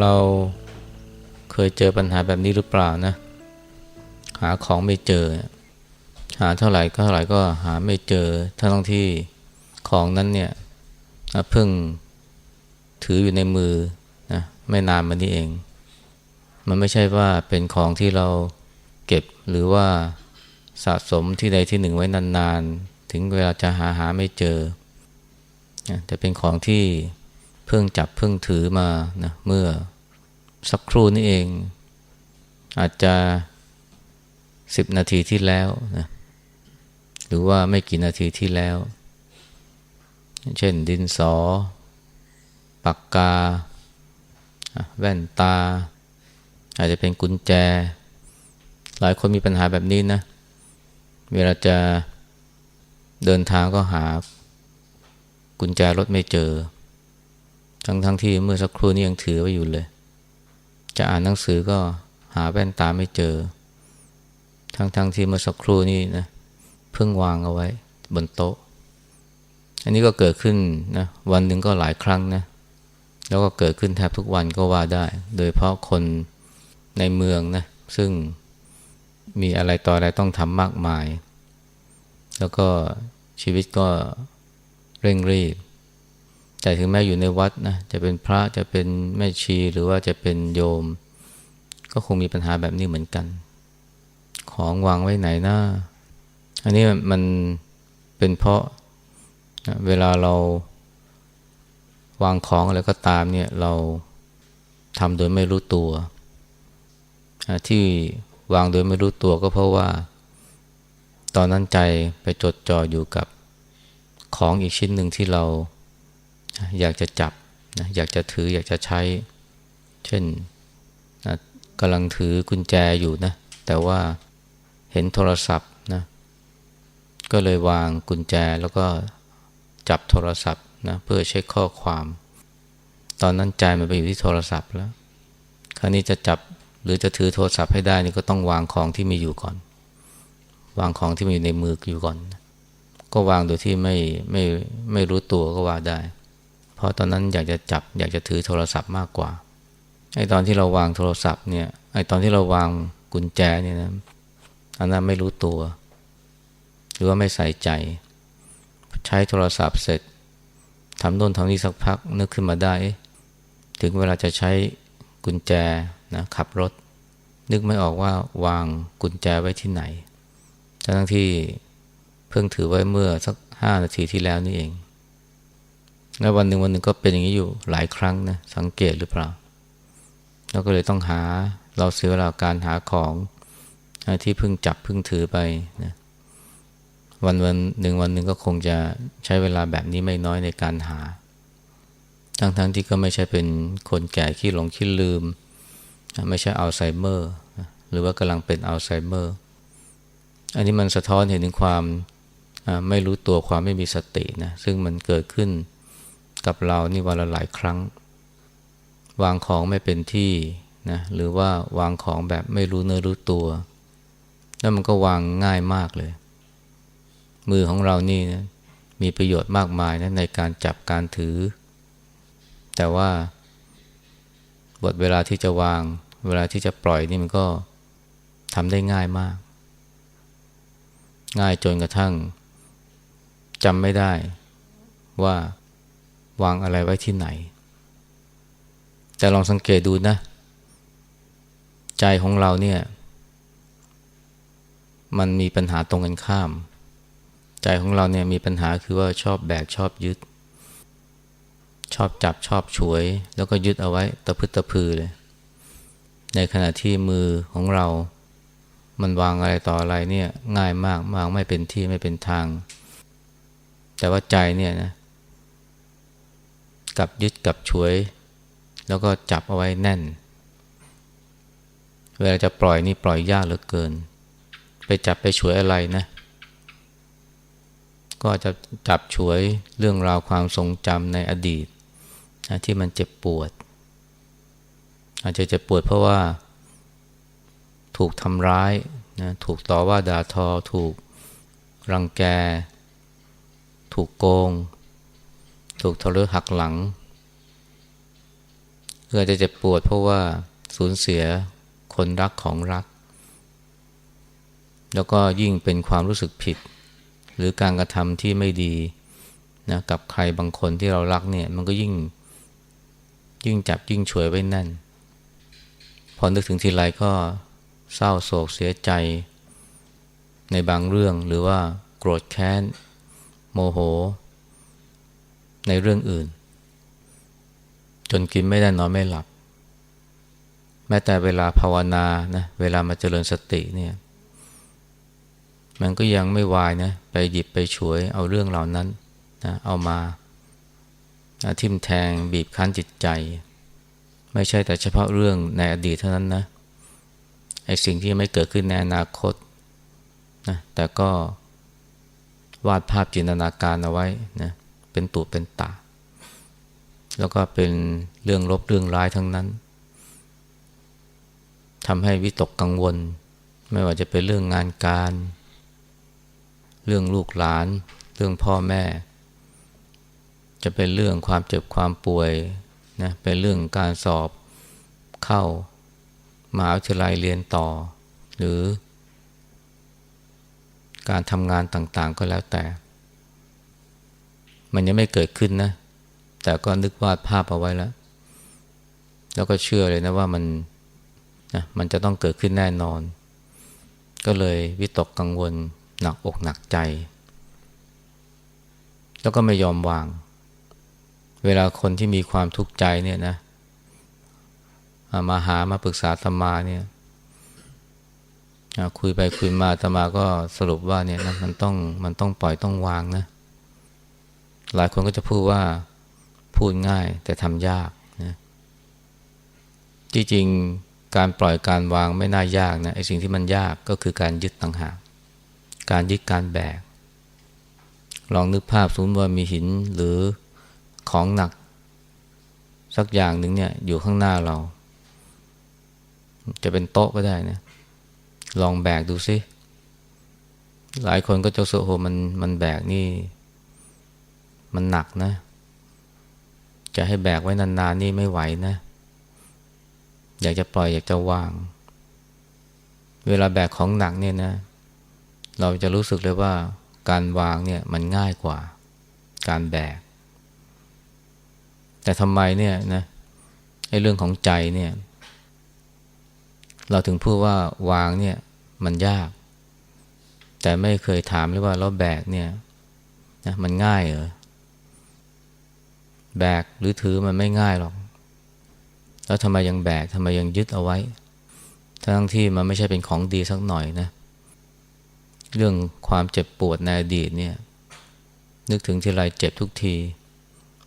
เราเคยเจอปัญหาแบบนี้หรือเปล่านะ หาของไม่เจอ หาเท่าไหร่ก็เท่าไหร่ก็หาไม่เจอทั้งที่ของนั้นเนี่ยเพิ่งถืออยู่ในมือนะไม่นานมานี้เอง มันไม่ใช่ว่าเป็นของที่เราเก็บหรือว่าสะสมที่ใดที่หนึ่งไว้นานๆ ถึงเวลาจะหาหาไม่เจอ แต่เป็นของที่ เพิ่งจับเพิ่งถือมานะเมื่อสักครู่นี้เอง อาจจะสิบนาทีที่แล้วนะหรือว่าไม่กี่นาทีที่แล้ว เช่นดินสอ ปากกา แว่นตา อาจจะเป็นกุญแจ หลายคนมีปัญหาแบบนี้นะ เวลาจะเดินทางก็หากุญแจรถไม่เจอ ทั้งทั้งที่เมื่อสักครู่นี้ยังถือไว้อยู่เลย จะอ่านหนังสือก็หาแว่นตาไม่เจอ ทั้งทั้งที่เมื่อสักครู่นี้นะเพิ่งวางเอาไว้ บนโต๊ะ อันนี้ก็เกิดขึ้นนะวันหนึ่งก็หลายครั้งนะ แล้วก็เกิดขึ้นแทบทุกวันก็ว่าได้ โดยเพราะคนในเมืองนะซึ่งมีอะไรต่ออะไรต้องทำมากมาย แล้วก็ชีวิตก็เร่งรีบ แต่ถึงแม้อยู่ในวัดนะจะเป็นพระจะเป็นแม่ชีหรือว่าจะเป็นโยม ก็คงมีปัญหาแบบนี้เหมือนกัน ของวางไว้ไหนนะอันนี้มันเป็นเพราะนะเวลาเราวางของอะไรก็ตามเนี่ยเราทำโดยไม่รู้ตัว ที่วางโดยไม่รู้ตัวก็เพราะว่า ตอนนั้นใจไปจดจ่ออยู่กับของอีกชิ้นหนึ่งที่เรา อยากจะจับนะอยากจะถืออยากจะใช้ เช่นนะกำลังถือกุญแจอยู่นะ แต่ว่าเห็นโทรศัพท์นะ ก็เลยวางกุญแจแล้วก็จับโทรศัพท์นะเพื่อเช็คข้อความ ตอนนั้นใจมันไปอยู่ที่โทรศัพท์แล้ว คราวนี้จะจับหรือจะถือโทรศัพท์ให้ได้นี่ก็ต้องวางของที่มีอยู่ก่อน วางของที่มีอยู่ในมืออยู่ก่อน ก็วางโดยที่ไม่ไม่ไม่รู้ตัวก็ว่าได้ ราะตอนนั้นอยากจะจับอยากจะถือโทรศัพท์มากกว่าไอ้ตอนที่เราวางโทรศัพท์เนี่ยไอ้ตอนที่เราวางกุญแจเนี่ยนะอันนั้นไม่รู้ตัว หรือว่าไม่ใส่ใจ ใช้โทรศัพท์เสร็จทำโน่นทำนี่สักพักนึกขึ้นมาได้ ถึงเวลาจะใช้กุญแจนะขับรถ นึกไม่ออกว่าวางกุญแจไว้ที่ไหนทั้งที่เพิ่งถือไว้เมื่อสักห้านาทีที่แล้วนี่เอง แล้ววันหนึ่งวันหนึ่งก็เป็นอย่างนี้อยู่หลายครั้งนะสังเกตหรือเปล่าเราก็เลยต้องหาเราเสียเวลาการหาของที่เพิ่งจับเพิ่งถือไปนะวันวันหนึ่งวันหนึ่งก็คงจะใช้เวลาแบบนี้ไม่น้อยในการหา ทั้งๆทที่ก็ไม่ใช่เป็นคนแก่ขี้หลงขี้ลืม ไม่ใช่อัลไซเมอร์ หรือว่ากำลังเป็นอัลไซเมอร์ อันนี้มันสะท้อนเห็นถึงความไม่รู้ตัวความไม่มีสตินะซึ่งมันเกิดขึ้น กับเรานี่วันละหลายครั้ง วางของไม่เป็นที่นะหรือว่าวางของแบบไม่รู้เนื้อรู้ตัว แล้วมันก็วางง่ายมากเลย มือของเรานี่นะมีประโยชน์มากมายนะในการจับการถือ แต่ว่าบทเวลาที่จะวาง เวลาที่จะปล่อยนี่มันก็ทำได้ง่ายมาก ง่ายจนกระทั่งจำไม่ได้ว่า วางอะไรไว้ที่ไหน แต่ลองสังเกตดูนะ ใจของเราเนี่ย มันมีปัญหาตรงกันข้าม ใจของเราเนี่ยมีปัญหาคือว่าชอบแบกชอบยึด ชอบจับชอบฉวย แล้วก็ยึดเอาไว้ตะพึดตะพือเลย ในขณะที่มือของเรา มันวางอะไรต่ออะไรเนี่ยง่ายมากวางไม่เป็นที่ไม่เป็นทาง แต่ว่าใจเนี่ยนะ กับยึดกับฉวย แล้วก็จับเอาไว้แน่น เวลาจะปล่อยนี่ปล่อยยากเหลือเกิน ไปจับไปฉวยอะไรนะ ก็จะจับฉวยเรื่องราวความทรงจำในอดีตนะที่มันเจ็บปวด อาจจะเจ็บปวดเพราะว่า ถูกทำร้ายนะถูกต่อว่าด่าทอ ถูกรังแก ถูกโกง ถูกทะเลาะหักหลังคืออจจะเจ็บปวดเพราะว่าสูญเสียคนรักของรัก แล้วก็ยิ่งเป็นความรู้สึกผิด หรือการกระทำที่ไม่ดีนะกับใครบางคนที่เรารักเนี่ยมันก็ยิ่งยิ่งจับยิ่งช่วยไว้แน่น พอนึกถึงทีไรก็เศร้าโศกเสียใจ ในบางเรื่องหรือว่าโกรธแค้น โมโห ในเรื่องอื่น จนกินไม่ได้นอนไม่หลับ แม้แต่เวลาภาวนานะเวลามาเจริญสติเนี่ย มันก็ยังไม่วายนะไปหยิบไปฉวยเอาเรื่องเหล่านั้นนะเอามาทิมแทงบีบคั้นจิตใจ ไม่ใช่แต่เฉพาะเรื่องในอดีตเท่านั้นนะไอ้สิ่งที่ไม่เกิดขึ้นในอนาคตนะแต่ก็วาดภาพจินตนาการเอาไว้นะ เป็นตูเป็นตา แล้วก็เป็นเรื่องลบเรื่องร้ายทั้งนั้นทำให้วิตกกังวล ไม่ว่าจะเป็นเรื่องงานการ เรื่องลูกหลาน เรื่องพ่อแม่ จะเป็นเรื่องความเจ็บความป่วยนะเป็นเรื่องการสอบเข้ามหาวิทยาลัยเรียนต่อ หรือ การทำงานต่างๆก็แล้วแต่ มันยังไม่เกิดขึ้นนะ แต่ก็นึกวาดภาพเอาไว้แล้ว แล้วก็เชื่อเลยนะว่ามันนะมันจะต้องเกิดขึ้นแน่นอน ก็เลยวิตกกังวลหนักอกหนักใจ แล้วก็ไม่ยอมวาง เวลาคนที่มีความทุกข์ใจเนี่ยนะ มาหามาปรึกษาธรรมาเนี่ยคุยไปคุยมาธรรมาก็สรุปว่าเนี่ยนะมันต้องมันต้องปล่อยต้องวางนะ หลายคนก็จะพูดว่าพูดง่ายแต่ทำยากนะจริงๆการปล่อยการวางไม่น่ายากนะไอ้สิ่งที่มันยากก็คือการยึดต่างหากการยึดการแบก ลองนึกภาพสมมติว่ามีหินหรือของหนัก สักอย่างหนึ่งเนี่ยอยู่ข้างหน้าเรา จะเป็นโต๊ะก็ได้นะลองแบกดูซิหลายคนก็จะโซโหมันมันแบกนี่ มันหนักนะ จะให้แบกไว้นานๆนี่ไม่ไหวนะ อยากจะปล่อยอยากจะวาง เวลาแบกของหนักเนี่ยนะ เราจะรู้สึกเลยว่าการวางเนี่ยมันง่ายกว่า การแบก แต่ทำไมเนี่ยนะไอ้เรื่องของใจเนี่ย เราถึงพูดว่าวางเนี่ยมันยาก แต่ไม่เคยถามเลยว่าเราแบกเนี่ยนะมันง่ายเหรอ แบกหรือถือมันไม่ง่ายหรอก แล้วทำไมยังแบกทำไมยังยึดเอาไว้ ทั้งที่มันไม่ใช่เป็นของดีสักหน่อยนะ เรื่องความเจ็บปวดในอดีตเนี่ย นึกถึงทีไรเจ็บทุกที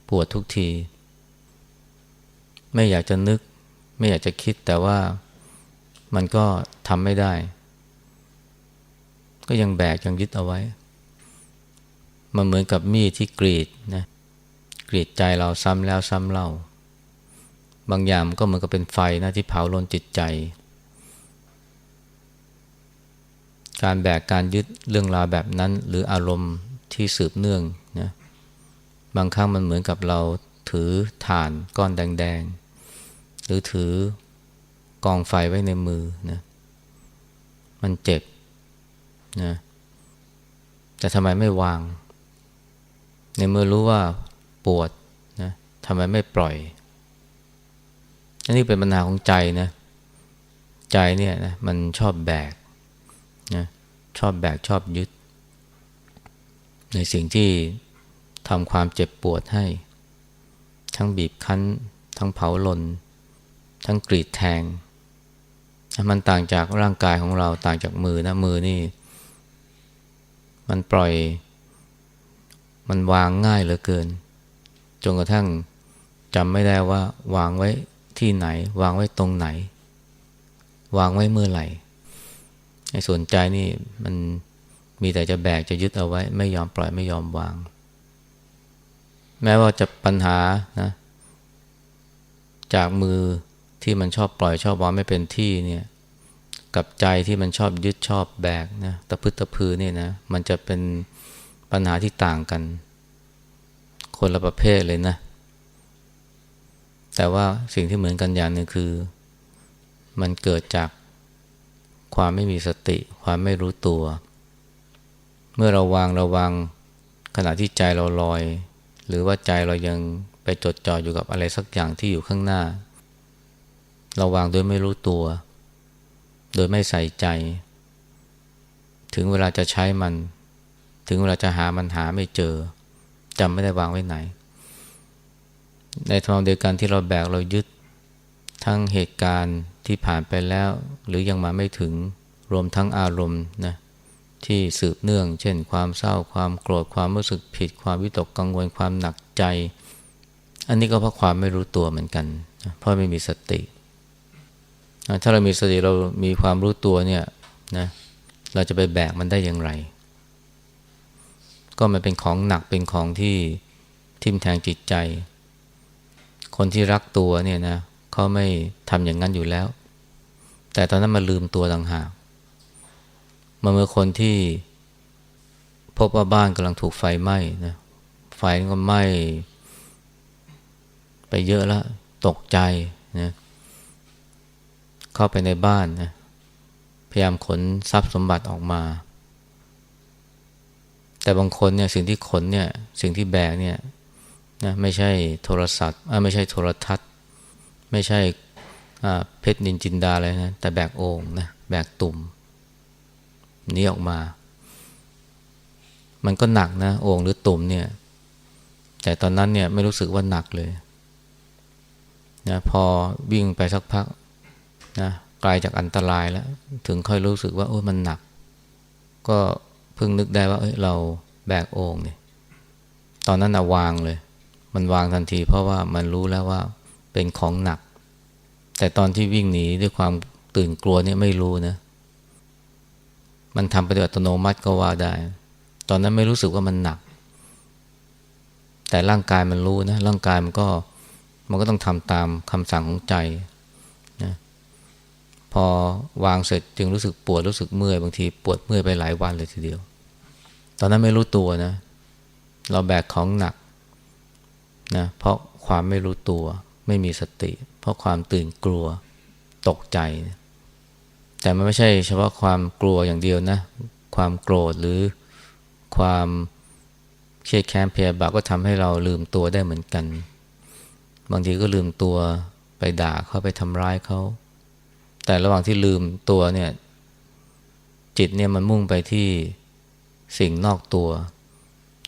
ปวดทุกที ไม่อยากจะนึก ไม่อยากจะคิดแต่ว่ามันก็ทำไม่ได้ ก็ยังแบกยังยึดเอาไว้ มันเหมือนกับมีดที่กรีดนะ กรีดใจเราซ้ำแล้วซ้ำเล่า บางอย่างก็เหมือนกับเป็นไฟนะที่เผาลนจิตใจ การแบกการยึดเรื่องราวแบบนั้น หรืออารมณ์ที่สืบเนื่องนะบางครั้งมันเหมือนกับเราถือฐานก้อนแดงๆ หรือถือกองไฟไว้ในมือนะมันเจ็บนะแต่ทำไมไม่วาง ในเมื่อรู้ว่า ปวดนะทำไมไม่ปล่อยอันนี้เป็นปัญหาของใจนะใจเนี่ยนะมันชอบแบกนะชอบแบกชอบยึด ในสิ่งที่ทำความเจ็บปวดให้ ทั้งบีบคั้น ทั้งเผาลน ทั้งกรีดแทง มันต่างจากร่างกายของเราต่างจากมือนะมือนี่ มันปล่อย มันวางง่ายเหลือเกิน จนกระทั่งจำไม่ได้ว่าวางไว้ที่ไหน วางไว้ตรงไหน วางไว้เมื่อไหร่ไอ้ส่วนใจนี่มันมีแต่จะแบกจะยึดเอาไว้ ไม่ยอมปล่อยไม่ยอมวาง แม้ว่าจะปัญหานะจากมือที่มันชอบปล่อยชอบวางไม่เป็นที่เนี่ยกับใจที่มันชอบยึดชอบแบกนะตะพึดตะพือเนี่ยนะมันจะเป็นปัญหาที่ต่างกัน คนละประเภทเลยนะ แต่ว่าสิ่งที่เหมือนกันอย่างหนึ่งคือ มันเกิดจากความไม่มีสติ ความไม่รู้ตัว เมื่อเราวางระวังขณะที่ใจเราลอย หรือว่าใจเรายังไปจดจ่ออยู่กับอะไรสักอย่างที่อยู่ข้างหน้า เราวางโดยไม่รู้ตัว โดยไม่ใส่ใจ ถึงเวลาจะใช้มัน ถึงเวลาจะหามันหาไม่เจอ จำไม่ได้วางไว้ไหน ในทางเดียวกันที่เราแบกเรายึดทั้งเหตุการณ์ที่ผ่านไปแล้ว หรือยังมาไม่ถึงรวมทั้งอารมณ์นะที่สืบเนื่อง เช่น ความเศร้าความโกรธความรู้สึกผิด ความวิตกกังวลความหนักใจ อันนี้ก็เพราะความไม่รู้ตัวเหมือนกัน เพราะไม่มีสติ ถ้าเรามีสติเรามีความรู้ตัวเนี่ยนะเราจะไปแบกมันได้อย่างไร ก็มันเป็นของหนักเป็นของที่ทิ่มแทงจิตใจ คนที่รักตัวเนี่ยนะเขาไม่ทำอย่างนั้นอยู่แล้ว แต่ตอนนั้นมาลืมตัวต่างหากมาเมื่อคนที่พบว่าบ้านกำลังถูกไฟไหม้นะไฟก็ไหม้ไปเยอะแล้วตกใจนะเข้าไปในบ้านนะพยายามขนทรัพย์สมบัติออกมา แต่บางคนเนี่ยสิ่งที่ขนเนี่ยสิ่งที่แบกเนี่ยนะไม่ใช่โทรศัพท์ไม่ใช่โทรทัศน์ ไม่ใช่เพชรนินจินดาอะไรนะแต่แบกโอ่งนะแบกตุ่มนี้ออกมา มันก็หนักนะโอ่งหรือตุ่มเนี่ย แต่ตอนนั้นเนี่ยไม่รู้สึกว่าหนักเลยนะพอวิ่งไปสักพักนะไกลาจากอันตรายแล้ว ถึงค่อยรู้สึกว่าโอ้มันหนัก ก็ เพิ่งนึกได้ว่าเอ้ยเราแบกโอ่งเนี่ยตอนนั้นนะวางเลย มันวางทันที เพราะว่ามันรู้แล้วว่าเป็นของหนัก แต่ตอนที่วิ่งหนีด้วยความตื่นกลัวเนี่ยไม่รู้นะ มันทำไปโดยอัตโนมัติก็ว่าได้ ตอนนั้นไม่รู้สึกว่ามันหนัก แต่ร่างกายมันรู้นะ ร่างกายมันก็มันก็ต้องทำตามคำสั่งของใจนะพอวางเสร็จจึงรู้สึกปวดรู้สึกเมื่อยบางทีปวดเมื่อยไปหลายวันเลยทีเดียว ตอนนั้นไม่รู้ตัวนะ เราแบกของหนักนะเพราะความไม่รู้ตัว ไม่มีสติ เพราะความตื่นกลัวตกใจ แต่มันไม่ใช่เฉพาะความกลัวอย่างเดียวนะ ความโกรธหรือความเครียดแค้นเพยาบาก็ทำให้เราลืมตัวได้เหมือนกัน บางทีก็ลืมตัวไปด่าเขาไปทำร้ายเขา แต่ระหว่างที่ลืมตัวเนี่ย จิตเนี่ยมันมุ่งไปที่ สิ่งนอกตัว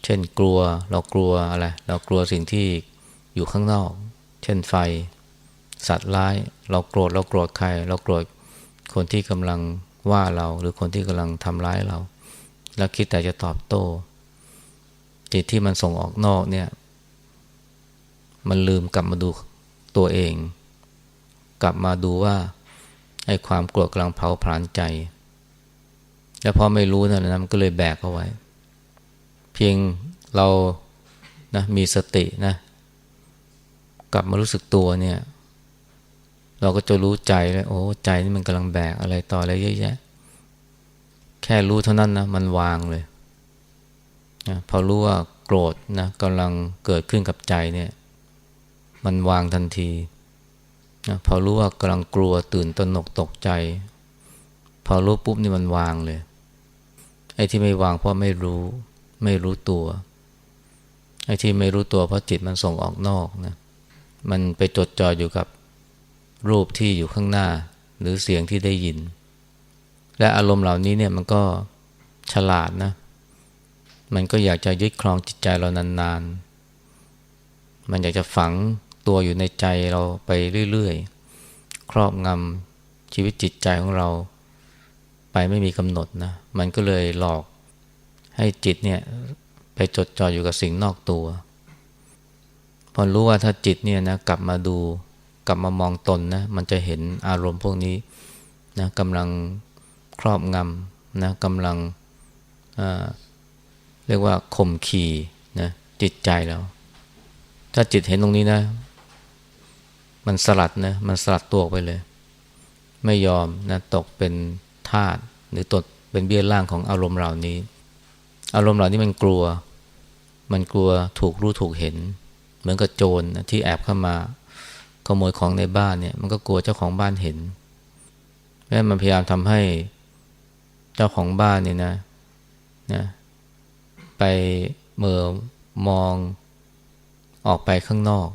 เช่นกลัวเรากลัวอะไรเรากลัวสิ่งที่อยู่ข้างนอก เช่นไฟ สัตว์ร้าย เราโกรธเราโกรธใคร เราโกรธคนที่กำลังว่าเราหรือคนที่กำลังทำร้ายเรา แล้วคิดแต่จะตอบโต้ จิตที่มันส่งออกนอกเนี่ย มันลืมกลับมาดูตัวเอง กลับมาดูว่าไอ้ความกลัวกำลังเผาผลาญใจ แล้วพอไม่รู้นั่นนะมันก็เลยแบกเอาไว้ เพียงเรานะมีสตินะกลับมารู้สึกตัวเนี่ย เราก็จะรู้ใจเลยโอ้ใจนี่มันกำลังแบกอะไรต่ออะไรเยอะแยะ แค่รู้เท่านั้นนะมันวางเลยนะพอรู้ว่าโกรธนะกำลังเกิดขึ้นกับใจเนี่ย มันวางทันทีนะพอรู้ว่ากำลังกลัวตื่นตระหนกตกใจ พอรู้ปุ๊บนี่มันวางเลย ไอ้ที่ไม่วางเพราะไม่รู้ ไม่รู้ตัว ไอ้ที่ไม่รู้ตัวเพราะจิตมันส่งออกนอกนะมันไปจดจ่ออยู่กับรูปที่อยู่ข้างหน้า หรือเสียงที่ได้ยิน และอารมณ์เหล่านี้เนี่ยมันก็ฉลาดนะ มันก็อยากจะยึดครองจิตใจเรานานๆ มันอยากจะฝังตัวอยู่ในใจเราไปเรื่อยๆ ครอบงำชีวิตจิตใจของเรา ไปไม่มีกำหนดนะ มันก็เลยหลอกให้จิตเนี่ยไปจดจ่ออยู่กับสิ่งนอกตัว พอรู้ว่าถ้าจิตเนี่ยนะกลับมาดูกลับมามองตนนะมันจะเห็นอารมณ์พวกนี้นะกำลังครอบงำนะกำลังเรียกว่าข่มขี่นะจิตใจแล้ว ถ้าจิตเห็นตรงนี้นะ มันสลัดนะมันสลัดตัวไปเลย ไม่ยอมนะตกเป็น ทาสหรือตกเป็นเบี้ยล่างของอารมณ์เหล่านี้ อารมณ์เหล่านี้มันกลัว มันกลัวถูกรู้ถูกเห็น เหมือนกับโจรที่แอบเข้ามาขโมยของในบ้านเนี่ย มันก็กลัวเจ้าของบ้านเห็นแม้มันพยายามทำให้เจ้าของบ้านเนี่ยนะนะไปเมื่อมองออกไปข้างนอก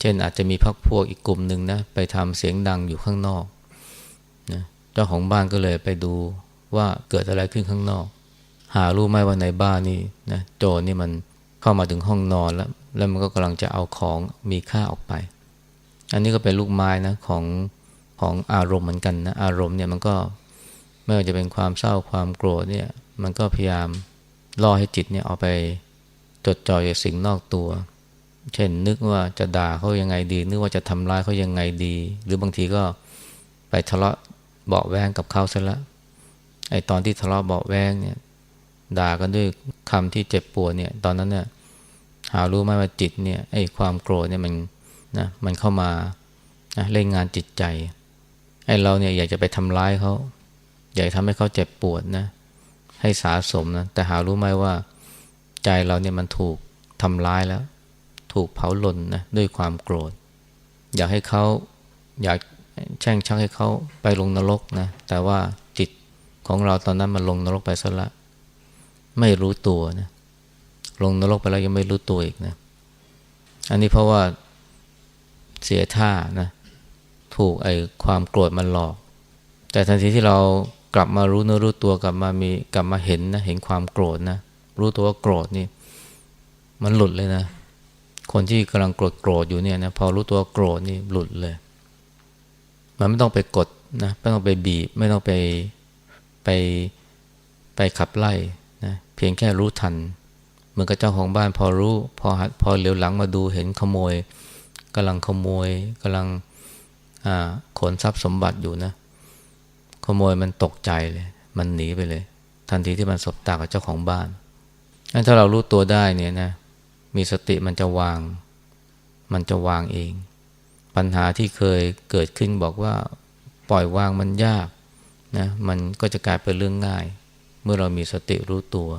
เช่นอาจจะมีพักพวกอีกกลุ่มหนึ่งนะไปทำเสียงดังอยู่ข้างนอก เจ้าของบ้านก็เลยไปดูว่าเกิดอะไรขึ้นข้างนอก หารู้ไหมว่าในบ้านนี่นะโจรนี่มันเข้ามาถึงห้องนอนแล้ว แล้วมันก็กำลังจะเอาของมีค่าออกไป อันนี้ก็เป็นลูกไม้นะของของอารมณ์เหมือนกันนะอารมณ์เนี่ยมันก็ไม่ว่าจะเป็นความเศร้าความโกรธเนี่ย มันก็พยายามล่อให้จิตเนี่ยเอาไปจดจ่อกับสิ่งนอกตัว เช่นนึกว่าจะด่าเขายังไงดี นึกว่าจะทำร้ายเขายังไงดี หรือบางทีก็ไปทะเลาะ เบาแวงกับเขาซะละไอตอนที่ทะเลาะเบาแวงเนี่ย ด่ากันด้วยคำที่เจ็บปวดเนี่ย ตอนนั้นเนี่ยหารู้ไหมว่าจิตเนี่ยไอความโกรธเนี่ยมันนะมันเข้ามานะเล่นงานจิตใจไอเราเนี่ยอยากจะไปทำร้ายเขาอยากทำให้เขาเจ็บปวดนะ ให้สาสมนะแต่หารู้ไหมว่าใจเราเนี่ยมันถูกทำร้ายแล้ว ถูกเผาหล่นนะด้วยความโกรธ อยากให้เขาอยาก แช่งชักให้เขาไปลงนรกนะ แต่ว่าจิตของเราตอนนั้นมันลงนรกไปซะละ ไม่รู้ตัวนะ ลงนรกไปแล้วยังไม่รู้ตัวอีกนะ อันนี้เพราะว่าเสียท่านะ ถูกไอ้ความโกรธมันหลอก แต่ทันทีที่เรากลับมารู้เนื้อรู้ตัวกลับมามีกลับมาเห็นนะเห็นความโกรธนะ รู้ตัวว่าโกรธนี่ มันหลุดเลยนะ คนที่กำลังโกรธโกรธอยู่เนี่ยนะพอรู้ตัวโกรธนี่หลุดเลย มันไม่ต้องไปกดนะไม่ต้องไปบีบ ไม่ต้องไปไปไปขับไล่นะเพียงแค่รู้ทัน เหมือนกับเจ้าของบ้านพอรู้ พอพอเหลียวหลังมาดูเห็นขโมยกำลังขโมยกำลังขนทรัพย์สมบัติอยู่นะ ขโมยมันตกใจเลย มันหนีไปเลย ทันทีที่มันสบตากับเจ้าของบ้านงั้นถ้าเรารู้ตัวได้เนี่ยนะ มีสติมันจะวาง มันจะวางเอง ปัญหาที่เคยเกิดขึ้นบอกว่าปล่อยวางมันยากนะมันก็จะกลายเป็นเรื่องง่าย เมื่อเรามีสติรู้ตัว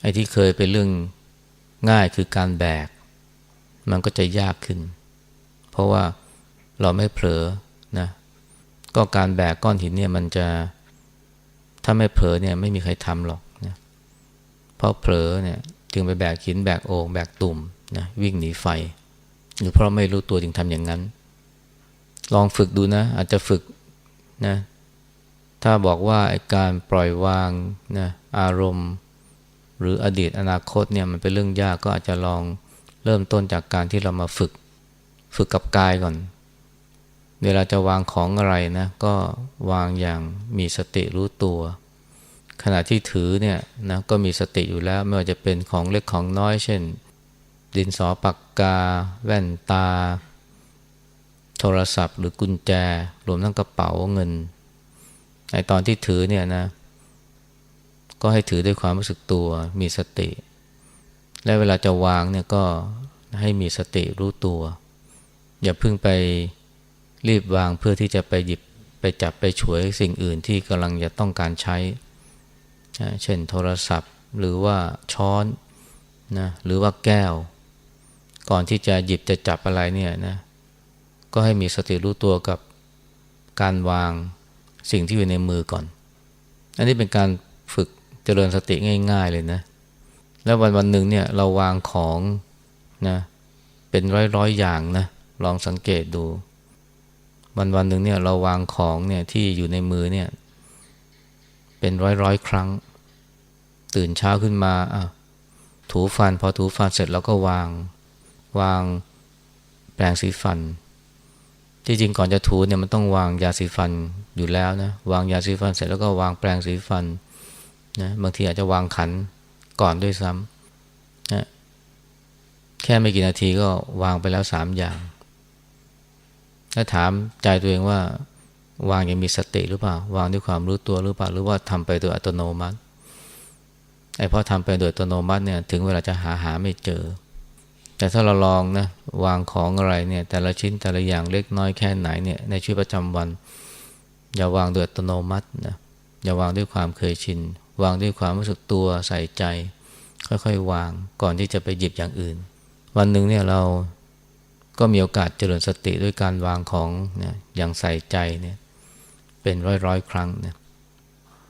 ไอ้ที่เคยเป็นเรื่องง่ายคือการแบก มันก็จะยากขึ้น เพราะว่าเราไม่เผลอนะก็การแบกก้อนหินเนี่ยมันจะถ้าไม่เผลอเนี่ยไม่มีใครทำหรอกนะเพราะเผลอเนี่ยจึงไปแบกหินแบกโอ่งแบกตุ่มนะวิ่งหนีไฟ หรือเพราะไม่รู้ตัวจึงทำอย่างนั้น ลองฝึกดูนะ อาจจะฝึกนะถ้าบอกว่าการปล่อยวางนะอารมณ์ หรืออดีตอนาคตเนี่ยมันเป็นเรื่องยากก็อาจจะลองเริ่มต้นจากการที่เรามาฝึก ฝึกกับกายก่อน เวลาจะวางของอะไรนะก็วางอย่างมีสติรู้ตัว ขณะที่ถือเนี่ยนะก็มีสติอยู่แล้วไม่ว่าจะเป็นของเล็กของน้อย เช่น ดินสอปากกา แว่นตา โทรศัพท์ หรือกุญแจ รวมทั้งกระเป๋าเงินไอตอนที่ถือเนี่ยนะ ก็ให้ถือด้วยความรู้สึกตัวมีสติ และเวลาจะวางเนี่ยก็ให้มีสติรู้ตัว อย่าเพิ่งไปรีบวางเพื่อที่จะไปหยิบไปจับไปฉวยสิ่งอื่นที่กำลังจะต้องการใช้ เช่นโทรศัพท์หรือว่าช้อนนะหรือว่าแก้ว ก่อนที่จะหยิบจะจับอะไรเนี่ยนะก็ให้มีสติรู้ตัวกับการวางสิ่งที่อยู่ในมือก่อน อันนี้เป็นการฝึกเจริญสติง่าย ๆ เลยนะ แล้ววันวันหนึ่งเนี่ยเราวางของนะเป็นร้อยๆอยอย่างนะลองสังเกตดู วันวันหนึ่งเนี่ยเราวางของเนี่ยที่อยู่ในมือเนี่ยเป็นร้อยๆครั้ง ตื่นเช้าขึ้นมาอะถูฟันพอถูฟันเสร็จแล้วก็วาง วางแปรงสีฟัน ที่จริงก่อนจะถูเนี่ยมันต้องวางยาสีฟันอยู่แล้วนะวางยาสีฟันเสร็จแล้วก็วางแปรงสีฟันนะบางทีอาจจะวางขันก่อนด้วยซ้ำนะแค่ไม่กี่นาทีก็วางไปแล้วสามอย่าง ถ้าถามใจตัวเองว่าวางยังมีสติหรือเปล่า วางด้วยความรู้ตัวหรือเปล่า หรือว่าทำไปโดยอัตโนมัติไอ้พอทำไปโดยอัตโนมัติเนี่ยถึงเวลาจะหาหาไม่เจอ แต่ถ้าเราลองนะวางของอะไรเนี่ยแต่ละชิ้นแต่ละอย่างเล็กน้อยแค่ไหนเนี่ยในชีวิตประจำวัน อย่าวางโดยอัตโนมัตินะอย่าวางด้วยความเคยชิน วางด้วยความรู้สึกตัวใส่ใจ ค่อยๆ วางก่อนที่จะไปหยิบอย่างอื่น วันหนึ่งเนี่ยเราก็มีโอกาสเจริญสติด้วยการวางของเนี่ยอย่างใส่ใจเนี่ยเป็นร้อยร้อยๆครั้งนี่ย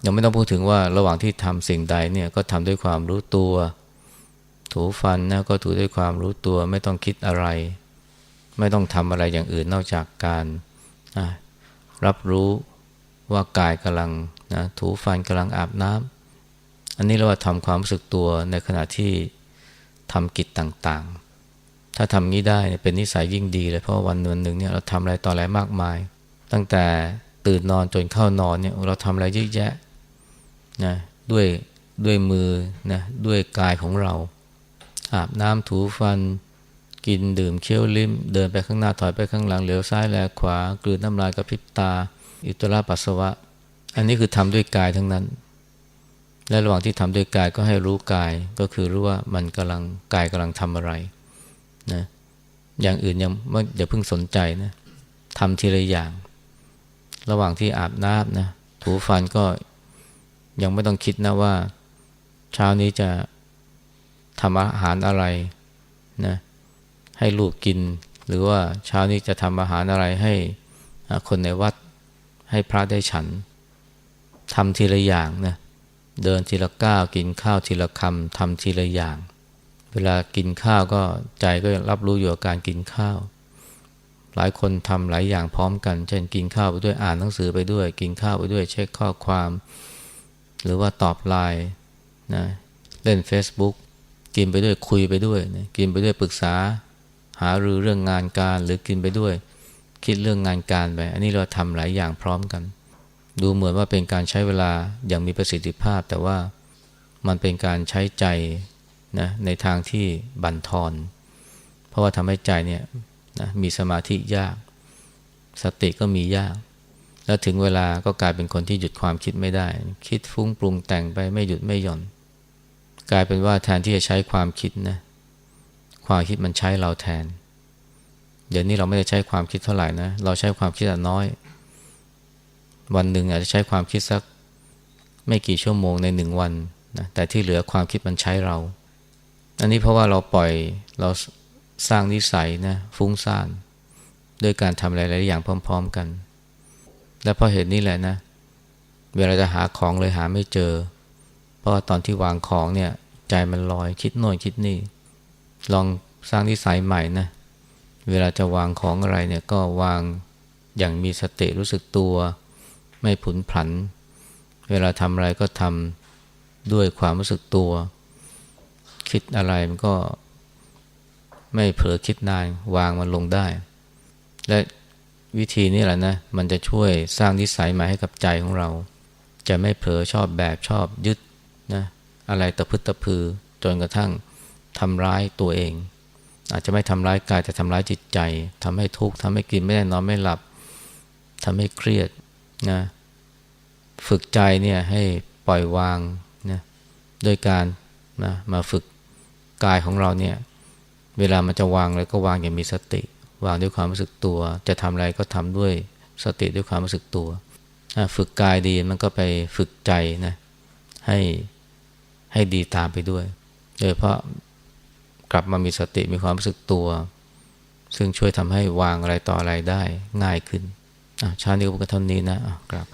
ยังไม่ต้องพูดถึงว่าระหว่างที่ทำสิ่งใดเนี่ยก็ทำด้วยความรู้ตัว ถูฟันนะก็ถูด้วยความรู้ตัวไม่ต้องคิดอะไร ไม่ต้องทำอะไรอย่างอื่นนอกจากการรับรู้ว่ากายกำลังนะถูฟันกำลังอาบน้ำอันนี้เราว่าทำความรู้สึกตัวในขณะที่ทำกิจต่างๆ ถ้าทำงี้ได้เป็นนิสัยยิ่งดีเลยเพราะว่าวันวันหนึ่งเนี่ยเราทำอะไรต่ออะไรมากมาย ตั้งแต่ตื่นนอนจนเข้านอนเนี่ยเราทำอะไรเยอะแยะนะด้วยด้วยมือนะด้วยกายของเรา อาบน้ำถูฟัน กินดื่มเคี้ยวลิ้ม เดินไปข้างหน้าถอยไปข้างหลังเหลียวซ้ายแลขวากลืนน้ำลายกระพริบตาอิจฉาปัสสาวะ อันนี้คือทำด้วยกายทั้งนั้น และระหว่างที่ทำด้วยกายก็ให้รู้กายก็คือรู้ว่ามันกำลังกายกำลังทำอะไรนะอย่างอื่นยังไม่อย่าเพิ่งสนใจนะทำทีละอย่าง ระหว่างที่อาบน้ำนะถูฟันก็ยังไม่ต้องคิดนะว่า เช้านี้จะ ทำอาหารอะไรนะให้ลูกกิน หรือว่าเช้านี้จะทำอาหารอะไรให้คนในวัดให้พระได้ฉันทำทีละอย่างนะเดินทีละก้าวกินข้าวทีละคำทำทีละอย่าง เวลากินข้าวก็ใจก็รับรู้อยู่กับการกินข้าว หลายคนทำหลายอย่างพร้อมกัน เช่นกินข้าวไปด้วยอ่านหนังสือไปด้วย กินข้าวไปด้วยเช็คข้อความ หรือว่าตอบไลน์นะเล่น Facebook กินไปด้วยคุยไปด้วยนะกินไปด้วยปรึกษา หารือเรื่องงานการหรือกินไปด้วย คิดเรื่องงานการไป อันนี้เราทำหลายอย่างพร้อมกัน ดูเหมือนว่าเป็นการใช้เวลาอย่างมีประสิทธิภาพ แต่ว่ามันเป็นการใช้ใจนะในทางที่บั่นทอน เพราะว่าทำให้ใจเนี่ยนะมีสมาธิยาก สติก็มียาก แล้วถึงเวลาก็กลายเป็นคนที่หยุดความคิดไม่ได้ คิดฟุ้งปรุงแต่งไปไม่หยุดไม่หย่อน กลายเป็นว่าแทนที่จะใช้ความคิดนะความคิดมันใช้เราแทน เดี๋ยวนี้เราไม่ได้ใช้ความคิดเท่าไหร่นะเราใช้ความคิดน้อย วันหนึ่งอาจจะใช้ความคิดสักไม่กี่ชั่วโมงในหนึ่งวันนะแต่ที่เหลือความคิดมันใช้เรา อันนี้เพราะว่าเราปล่อยเราสร้างนิสัยนะฟุ้งซ่านด้วยการทำหลายๆอย่างพร้อม ๆกัน และเพราะเหตุนี้แหละนะ เวลาจะหาของเลยหาไม่เจอ เพราะตอนที่วางของเนี่ย ใจมันลอยคิดโน่นคิดนี่ ลองสร้างนิสัยใหม่นะเวลาจะวางของอะไรเนี่ยก็วางอย่างมีสติรู้สึกตัว ไม่ผุนผัน เวลาทำอะไรก็ทำด้วยความรู้สึกตัว คิดอะไรมันก็ไม่เผลอคิดนานวางมันลงได้ และวิธีนี้แหละนะมันจะช่วยสร้างนิสัยใหม่ให้กับใจของเรา จะไม่เผลอชอบแบบชอบยึด นะอะไรตะพึดตะพือจนกระทั่งทำร้ายตัวเอง อาจจะไม่ทำร้ายกายแต่ทำร้ายจิตใจทำให้ทุกข์ทำให้กินไม่ได้นอนไม่หลับทำให้เครียดนะฝึกใจเนี่ยให้ปล่อยวางนะด้วยการนะมาฝึกกายของเราเนี่ยเวลามันจะวางอะไรก็วางอย่างมีสติ วางด้วยความรู้สึกตัว จะทำอะไรก็ทำด้วยสติด้วยความรู้สึกตัว ฝึกกายดีมันก็ไปฝึกใจนะให้ ให้ดีตามไปด้วยโดยเพราะกลับมามีสติมีความรู้สึกตัว ซึ่งช่วยทำให้วางอะไรต่ออะไรได้ง่ายขึ้นชาตินี้ก็พูดกันเท่านี้นะอะกลับ